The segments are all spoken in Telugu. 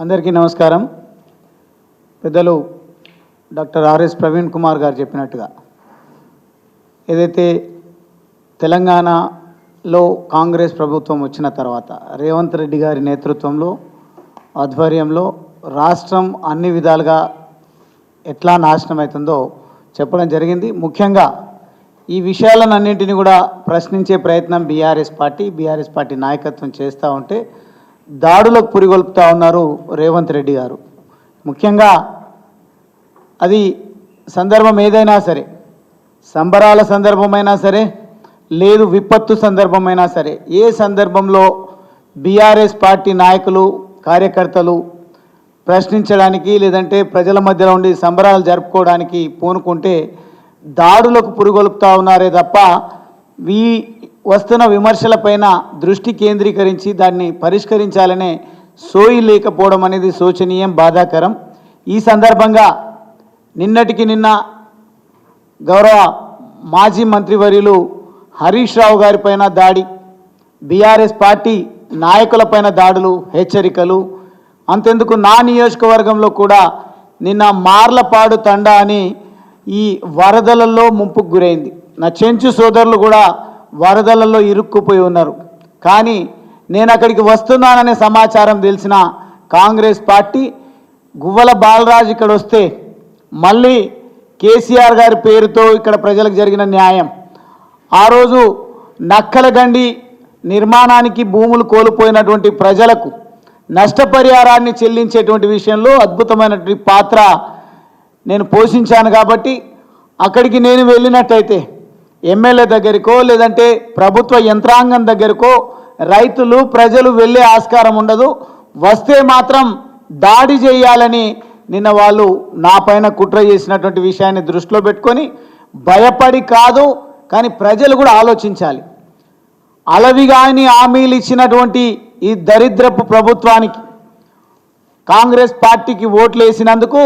అందరికీ నమస్కారం. పెద్దలు డాక్టర్ ఆర్ఎస్ ప్రవీణ్ కుమార్ గారు చెప్పినట్టుగా ఏదైతే తెలంగాణలో కాంగ్రెస్ ప్రభుత్వం వచ్చిన తర్వాత రేవంత్ రెడ్డి గారి నేతృత్వంలో ఆధ్వర్యంలో రాష్ట్రం అన్ని విధాలుగా ఎట్లా నాశనం అవుతుందో చెప్పడం జరిగింది. ముఖ్యంగా ఈ విషయాలన్నింటినీ కూడా ప్రశ్నించే ప్రయత్నం బీఆర్ఎస్ పార్టీ బీఆర్ఎస్ పార్టీ నాయకత్వం చేస్తూ ఉంటే దాడులకు పురిగొల్పుతా ఉన్నారు రేవంత్ రెడ్డి గారు. ముఖ్యంగా అది సందర్భం ఏదైనా సరే సంబరాల సందర్భమైనా సరే లేదు విపత్తు సందర్భమైనా సరే ఏ సందర్భంలో బీఆర్ఎస్ పార్టీ నాయకులు కార్యకర్తలు ప్రశ్నించడానికి లేదంటే ప్రజల మధ్యలో ఉండి సంబరాలు జరుపుకోవడానికి పూనుకుంటే దాడులకు పురుగొలుపుతా ఉన్నారే తప్ప వీ వస్తున్న విమర్శలపైన దృష్టి కేంద్రీకరించి దాన్ని పరిష్కరించాలనే సోయి లేకపోవడం అనేది శోచనీయం బాధాకరం. ఈ సందర్భంగా నిన్నటికి నిన్న గౌరవ మాజీ మంత్రివర్యులు హరీష్ రావు గారిపైన దాడి బీఆర్ఎస్ పార్టీ నాయకులపైన దాడులు హెచ్చరికలు. అంతెందుకు నా నియోజకవర్గంలో కూడా నిన్న మార్లపాడు తండా అని ఈ వరదలలో ముంపుకు గురైంది. నా చెంచు సోదరులు కూడా వరదలలో ఇరుక్కుపోయి ఉన్నారు. కానీ నేను అక్కడికి వస్తున్నాననే సమాచారం తెలిసిన కాంగ్రెస్ పార్టీ గువ్వల బాలరాజు ఇక్కడ వస్తే మళ్ళీ కేసీఆర్ గారి పేరుతో ఇక్కడ ప్రజలకు జరిగిన న్యాయం. ఆ రోజు నక్కలగండి నిర్మాణానికి భూములు కోల్పోయినటువంటి ప్రజలకు నష్టపరిహారాన్ని చెల్లించేటువంటి విషయంలో అద్భుతమైనటువంటి పాత్ర నేను పోషించాను కాబట్టి అక్కడికి నేను వెళ్ళినట్టయితే ఎమ్మెల్యే దగ్గరికో లేదంటే ప్రభుత్వ యంత్రాంగం దగ్గరకో రైతులు ప్రజలు వెళ్ళే ఆస్కారం ఉండదు. వస్తే మాత్రం దాడి చేయాలని నిన్న వాళ్ళు నా పైన కుట్ర చేసినటువంటి విషయాన్ని దృష్టిలో పెట్టుకొని భయపడి కాదు కానీ ప్రజలు కూడా ఆలోచించాలి. అలవిగాని హామీలు ఇచ్చినటువంటి ఈ దరిద్రపు ప్రభుత్వానికి కాంగ్రెస్ పార్టీకి ఓట్లు వేసినందుకు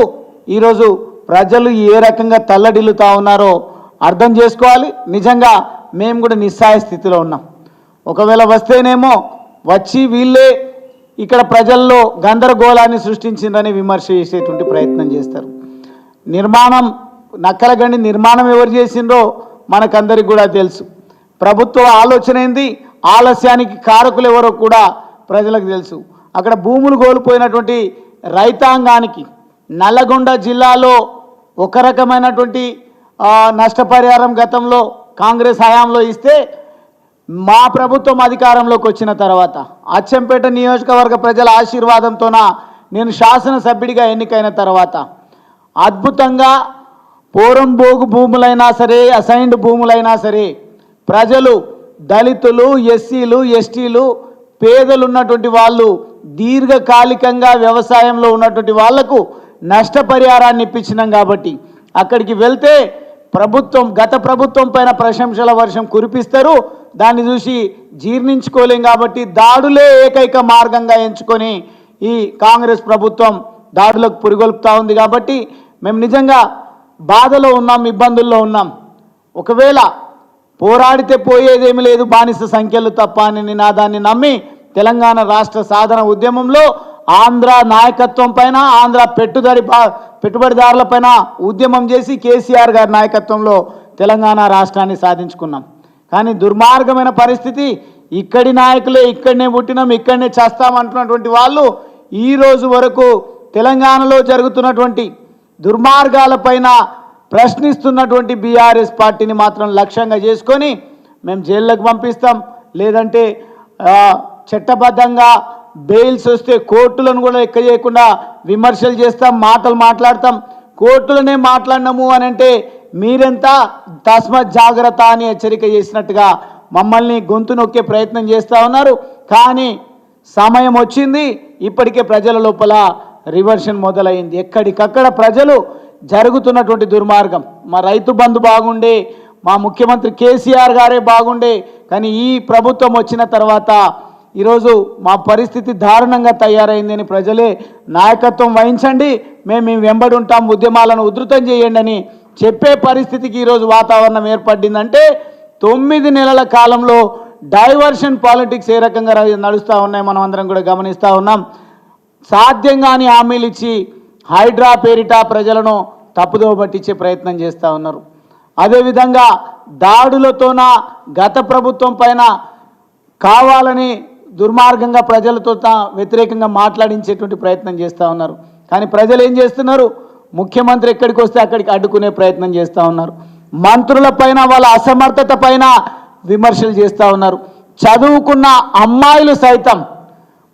ఈరోజు ప్రజలు ఏ రకంగా తల్లడిల్లుతా ఉన్నారో అర్థం చేసుకోవాలి. నిజంగా మేము కూడా నిస్సాయ స్థితిలో ఉన్నాం. ఒకవేళ వస్తేనేమో వచ్చి వీళ్ళే ఇక్కడ ప్రజల్లో గందరగోళాన్ని సృష్టించిందని విమర్శ చేసేటువంటి ప్రయత్నం చేస్తారు. నిర్మాణం నక్కలగండి నిర్మాణం ఎవరు చేసిండ్రో మనకందరికి కూడా తెలుసు. ప్రభుత్వ ఆలోచన ఏంది? ఆలస్యానికి కారకులు ఎవరో కూడా ప్రజలకు తెలుసు. అక్కడ భూములు కోల్పోయినటువంటి రైతాంగానికి నల్లగొండ జిల్లాలో ఒక రకమైనటువంటి నష్టపరిహారం గతంలో కాంగ్రెస్ హయాంలో ఇస్తే మా ప్రభుత్వం అధికారంలోకి వచ్చిన తర్వాత అచ్చంపేట నియోజకవర్గ ప్రజల ఆశీర్వాదంతోన నేను శాసనసభ్యుడిగా ఎన్నికైన తర్వాత అద్భుతంగా పోరంబోగు భూములైనా సరే అసైన్డ్ భూములైనా సరే ప్రజలు దళితులు ఎస్సీలు ఎస్టీలు పేదలు ఉన్నటువంటి వాళ్ళు దీర్ఘకాలికంగా వ్యవసాయంలో ఉన్నటువంటి వాళ్ళకు నష్టపరిహారాన్ని ఇప్పించినాం కాబట్టి అక్కడికి వెళ్తే ప్రభుత్వం గత ప్రభుత్వం పైన ప్రశంసల వర్షం కురిపిస్తారు. దాన్ని చూసి జీర్ణించుకోలేం కాబట్టి దాడులే ఏకైక మార్గంగా ఎంచుకొని ఈ కాంగ్రెస్ ప్రభుత్వం దాడులకు పురిగొల్పుతా ఉంది కాబట్టి మేము నిజంగా బాధలో ఉన్నాం ఇబ్బందుల్లో ఉన్నాం. ఒకవేళ పోరాడితే పోయేదేమి లేదు బానిస సంఖ్యలు తప్ప అని నినాదాన్ని నమ్మి తెలంగాణ రాష్ట్ర సాధన ఉద్యమంలో ఆంధ్ర నాయకత్వం పైన ఆంధ్ర పెట్టుదడి పెట్టుబడిదారులపైన పెట్టుబడిదారుల పైన ఉద్యమం చేసి కేసీఆర్ గారి నాయకత్వంలో తెలంగాణ రాష్ట్రాన్ని సాధించుకున్నాం. కానీ దుర్మార్గమైన పరిస్థితి ఇక్కడి నాయకులే ఇక్కడనే పుట్టినాం ఇక్కడనే చేస్తామంటున్నటువంటి వాళ్ళు ఈ రోజు వరకు తెలంగాణలో జరుగుతున్నటువంటి దుర్మార్గాలపైన ప్రశ్నిస్తున్నటువంటి బీఆర్ఎస్ పార్టీని మాత్రం లక్ష్యంగా చేసుకొని మేము జైళ్ళకు పంపిస్తాం. లేదంటే చట్టబద్ధంగా బెయిల్స్ వస్తే కోర్టులను కూడా ఎక్క చేయకుండా విమర్శలు చేస్తాం మాటలు మాట్లాడతాం. కోర్టులనే మాట్లాడినాము అని అంటే మీరెంతా తస్మత్ జాగ్రత్త అని హెచ్చరిక చేసినట్టుగా మమ్మల్ని గొంతు నొక్కే ప్రయత్నం చేస్తూ ఉన్నారు. కానీ సమయం వచ్చింది ఇప్పటికే ప్రజల లోపల రివర్షన్ మొదలైంది. ఎక్కడికక్కడ ప్రజలు జరుగుతున్నటువంటి దుర్మార్గం. మా రైతు బంధు బాగుండే మా ముఖ్యమంత్రి కేసీఆర్ గారే బాగుండే కానీ ఈ ప్రభుత్వం వచ్చిన తర్వాత ఈరోజు మా పరిస్థితి దారుణంగా తయారైందని ప్రజలే నాయకత్వం వహించండి. మేము వెంబడి ఉంటాం. ఉద్యమాలను ఉధృతం చేయండి అని చెప్పే పరిస్థితికి ఈరోజు వాతావరణం ఏర్పడిందంటే తొమ్మిది నెలల కాలంలో డైవర్షన్ పాలిటిక్స్ ఏ రకంగా నడుస్తూ ఉన్నాయి మనం అందరం కూడా గమనిస్తూ ఉన్నాం. సాధ్యం కాని హామీలు ఇచ్చి హైడ్రా పేరిట ప్రజలను తప్పుదోవ పట్టించే ప్రయత్నం చేస్తూ ఉన్నారు. అదేవిధంగా దాడులతోన గత ప్రభుత్వం పైన కావాలని దుర్మార్గంగా ప్రజలతో తా- వ్యతిరేకంగా మాట్లాడించేటువంటి ప్రయత్నం చేస్తూ ఉన్నారు. కానీ ప్రజలు ఏం చేస్తున్నారు? ముఖ్యమంత్రి ఎక్కడికి వస్తే అక్కడికి అడ్డుకునే ప్రయత్నం చేస్తూ ఉన్నారు. మంత్రుల పైన వాళ్ళ అసమర్థత పైన విమర్శలు చేస్తూ ఉన్నారు. చదువుకున్న అమ్మాయిలు సైతం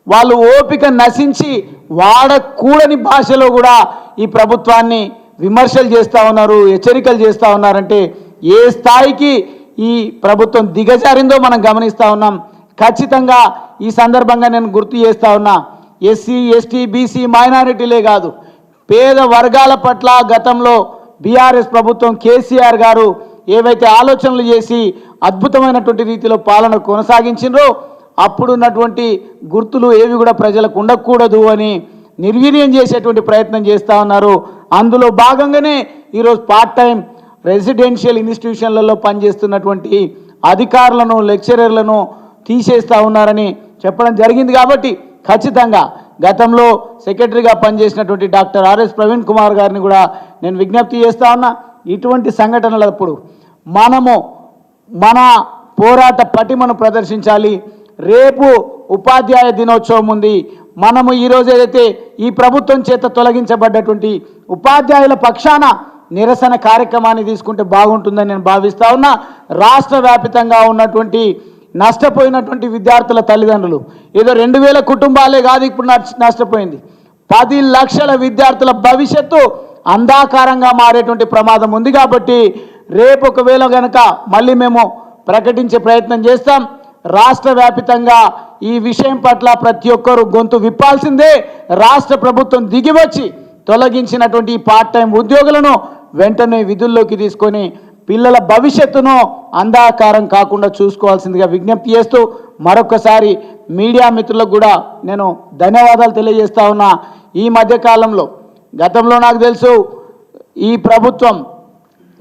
వాళ్ళు ఓపిక నశించి వాడకూడని భాషలో కూడా ఈ ప్రభుత్వాన్ని విమర్శలు చేస్తూ ఉన్నారు హెచ్చరికలు చేస్తూ ఉన్నారంటే ఏ స్థాయికి ఈ ప్రభుత్వం దిగజారిందో మనం గమనిస్తూ ఉన్నాం. ఖచ్చితంగా ఈ సందర్భంగా నేను గుర్తు చేస్తా ఉన్నా ఎస్సీ ఎస్టీ బీసీ మైనారిటీలే కాదు పేద వర్గాల పట్ల గతంలో బీఆర్ఎస్ ప్రభుత్వం కేసీఆర్ గారు ఏవైతే ఆలోచనలు చేసి అద్భుతమైనటువంటి రీతిలో పాలన కొనసాగించిండ్రో అప్పుడున్నటువంటి గుర్తులు ఏవి కూడా ప్రజలకు ఉండకూడదు అని నిర్వీర్యం చేసేటువంటి ప్రయత్నం చేస్తూ ఉన్నారు. అందులో భాగంగానే ఈరోజు పార్ట్ టైం రెసిడెన్షియల్ ఇన్స్టిట్యూషన్లలో పనిచేస్తున్నటువంటి అధికారులను లెక్చరర్లను తీసేస్తూ ఉన్నారని చెప్పడం జరిగింది కాబట్టి ఖచ్చితంగా గతంలో సెక్రటరీగా పనిచేసినటువంటి డాక్టర్ ఆర్ఎస్ ప్రవీణ్ కుమార్ గారిని కూడా నేను విజ్ఞప్తి చేస్తా ఉన్నా. ఇటువంటి సంఘటనలప్పుడు మనము మన పోరాట పటిమను ప్రదర్శించాలి. రేపు ఉపాధ్యాయ దినోత్సవం ఉంది. మనము ఈరోజు ఏదైతే ఈ ప్రభుత్వం చేత తొలగించబడ్డటువంటి ఉపాధ్యాయుల పక్షాన నిరసన కార్యక్రమాన్ని తీసుకుంటే బాగుంటుందని నేను భావిస్తా ఉన్నా. రాష్ట్ర ఉన్నటువంటి నష్టపోయినటువంటి విద్యార్థుల తల్లిదండ్రులు. ఏదో రెండు వేల కుటుంబాలే కాదు ఇప్పుడు నష్ట- నష్టపోయింది. పది లక్షల విద్యార్థుల భవిష్యత్తు అంధాకారంగా మారేటువంటి ప్రమాదం ఉంది కాబట్టి రేపు ఒకవేళ కనుక మళ్ళీ మేము ప్రకటించే ప్రయత్నం చేస్తాం. రాష్ట్ర వ్యాపితంగా ఈ విషయం పట్ల ప్రతి ఒక్కరూ గొంతు విప్పాల్సిందే. రాష్ట్ర ప్రభుత్వం దిగివచ్చి తొలగించినటువంటి ఈ పార్ట్ టైం ఉద్యోగులను వెంటనే విధుల్లోకి తీసుకొని పిల్లల భవిష్యత్తును అంధాకారం కాకుండా చూసుకోవాల్సిందిగా విజ్ఞప్తి చేస్తూ మరొకసారి మీడియా మిత్రులకు కూడా నేను ధన్యవాదాలు తెలియజేస్తా ఉన్నా. ఈ మధ్యకాలంలో గతంలో నాకు తెలుసు ఈ ప్రభుత్వం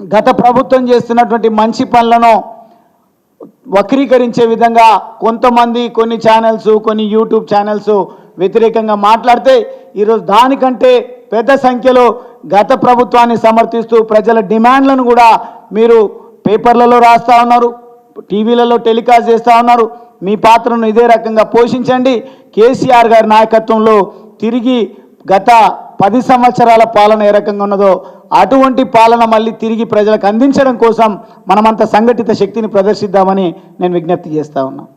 గత ప్రభుత్వం చేస్తున్నటువంటి మంచి పనులను వక్రీకరించే విధంగా కొంతమంది కొన్ని ఛానల్స్ కొన్ని యూట్యూబ్ ఛానల్స్ వ్యతిరేకంగా మాట్లాడితే ఈరోజు దానికంటే పెద్ద సంఖ్యలో గత ప్రభుత్వాన్ని సమర్థిస్తూ ప్రజల డిమాండ్లను కూడా మీరు పేపర్లలో రాస్తా ఉన్నారు టీవీలలో టెలికాస్ట్ చేస్తూ ఉన్నారు మీ పాత్రను ఇదే రకంగా పోషించండి. కేసీఆర్ గారి నాయకత్వంలో తిరిగి గత పది సంవత్సరాల పాలన ఏ రకంగా ఉన్నదో అటువంటి పాలన మళ్ళీ తిరిగి ప్రజలకు అందించడం కోసం మనమంత సంఘటిత శక్తిని ప్రదర్శిద్దామని నేను విజ్ఞప్తి చేస్తా ఉన్నాను